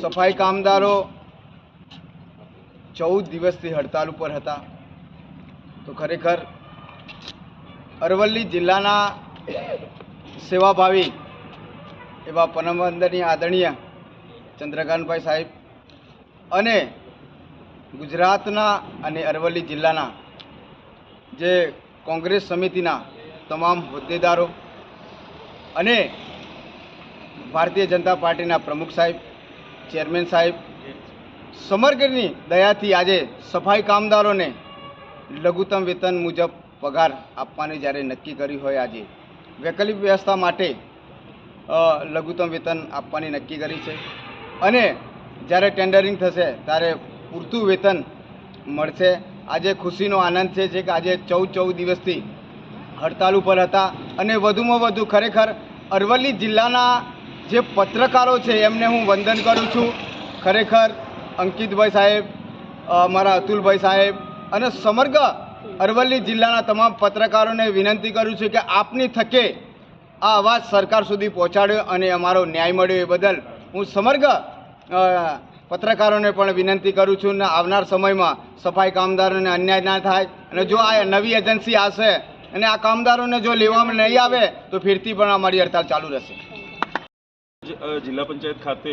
સફાઈ કામદારો ચૌદ દિવસથી હડતાલ ઉપર હતા. તો ખરેખર અરવલ્લી જિલ્લાના સેવાભાવી એવા પરમવંદનીય આદરણીય ચંદ્રકાંતભાઈ સાહેબ અને ગુજરાતના અને અરવલ્લી જિલ્લાના જે કોંગ્રેસ સમિતિના તમામ હોદ્દેદારો અને ભારતીય જનતા પાર્ટીના પ્રમુખ સાહેબ ચેરમેન સાહેબ સમગ્રની દયાથી આજે સફાઈ કામદારોને લઘુત્તમ વેતન મુજબ પગાર આપવાની જ્યારે નક્કી કરી હોય આજે, વૈકલ્પિક વ્યવસ્થા માટે લઘુત્તમ વેતન આપવાની નક્કી કરી છે. અને જ્યારે ટેન્ડરિંગ થશે ત્યારે પૂરતું વેતન મળશે. આજે ખુશીનો આનંદ છે જે કે આજે ચૌદ ચૌદ દિવસથી હડતાલ ઉપર હતા. અને વધુમાં વધુ ખરેખર અરવલ્લી જિલ્લાના જે પત્રકારો છે, એમને હું વંદન કરું છું. ખરેખર અંકિતભાઈ સાહેબ મારા અતુલભાઈ સાહેબ અને સમગ્ર અરવલ્લી જિલ્લાના તમામ પત્રકારોને વિનંતી કરું છું કે આપની થકે આ અવાજ સરકાર સુધી પહોંચાડ્યો અને અમારો ન્યાય મળ્યો એ બદલ હું સમગ્ર પત્રકારોને પણ વિનંતી કરું છું ને આવનાર સમયમાં સફાઈ કામદારોને અન્યાય ના થાય અને જો આ નવી એજન્સી આવશે અને આ કામદારોને જો લેવામાં નહીં આવે તો ફિરતી પણ અમારી હડતાલ ચાલુ રહેશે. જિલ્લા પંચાયત ખાતે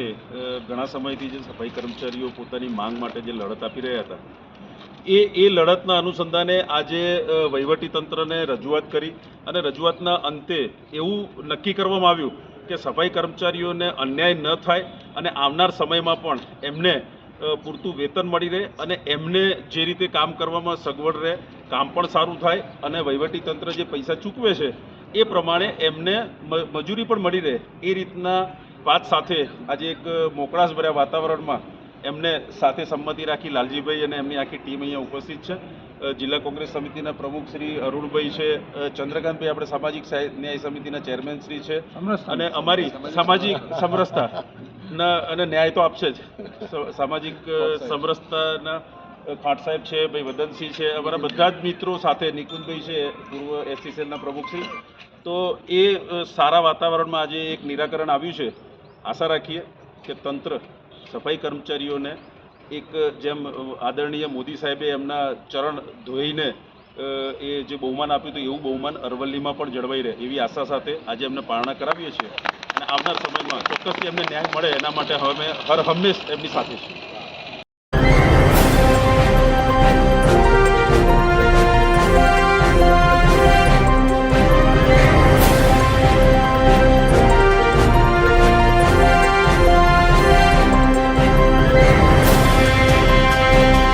ઘણા સમયથી જે સફાઈ કર્મચારીઓ પોતાની માંગ માટે જે લડત આપી રહ્યા હતા, એ એ લડતના અનુસંધાને આજે વહીવટીતંત્રને વહીવટી તંત્રને રજૂઆત કરી અને રજૂઆતના અંતે એવું નક્કી કરવામાં આવ્યું કે સફાઈ કર્મચારીઓને અન્યાય ન થાય અને આવનાર સમયમાં પણ એમને પૂરતું વેતન મળી રહે અને એમને જે રીતે કામ કરવામાં સગવડ રહે, કામ પણ સારું થાય અને વહીવટી તંત્ર જે પૈસા ચૂકવે છે એ પ્રમાણે એમને મજૂરી પણ મળી રહે. એ રીતના વાત સાથે આજે એક મોકળાશભર્યા વાતાવરણમાં એમને સાથે સંમતિ રાખી લાલજીભાઈ અને એમની આખી ટીમ અહીંયા ઉપસ્થિત છે. જિલ્લા કોંગ્રેસ સમિતિના પ્રમુખ શ્રી અરુણભાઈ છે. ચંદ્રકાંતભાઈ આપણે સામાજિક ન્યાય સમિતિના ચેરમેન શ્રી છે. અને અમારી સામાજિક સમરસતા. અને ન્યાય તો આપશે જ. સામાજિક સમરસતાના ખાટ સાહેબ છે, ભાઈ વદનસિંહ છે, અમારા બધા જ મિત્રો સાથે નિકુંજભાઈ છે, પૂર્વ એસસીસેલના પ્રમુખશ્રી તો એ સારા વાતાવરણમાં આજે એક નિરાકરણ આવ્યું છે. આશા રાખીએ કે તંત્ર, સફાઈ કર્મચારીઓને એક જેમ આદરણીય મોદી સાહેબે એમના ચરણ ધોઈને એ જે બહુમાન આપ્યું હતું, એવું બહુમાન અરવલ્લીમાં પણ જળવાઈ રહે એવી આશા સાથે આજે એમને પારણા કરાવીએ છીએ. અને આવનાર સમયમાં ચોક્કસથી એમને ન્યાય મળે એના માટે હવે હર હંમેશ એમની સાથે છીએ.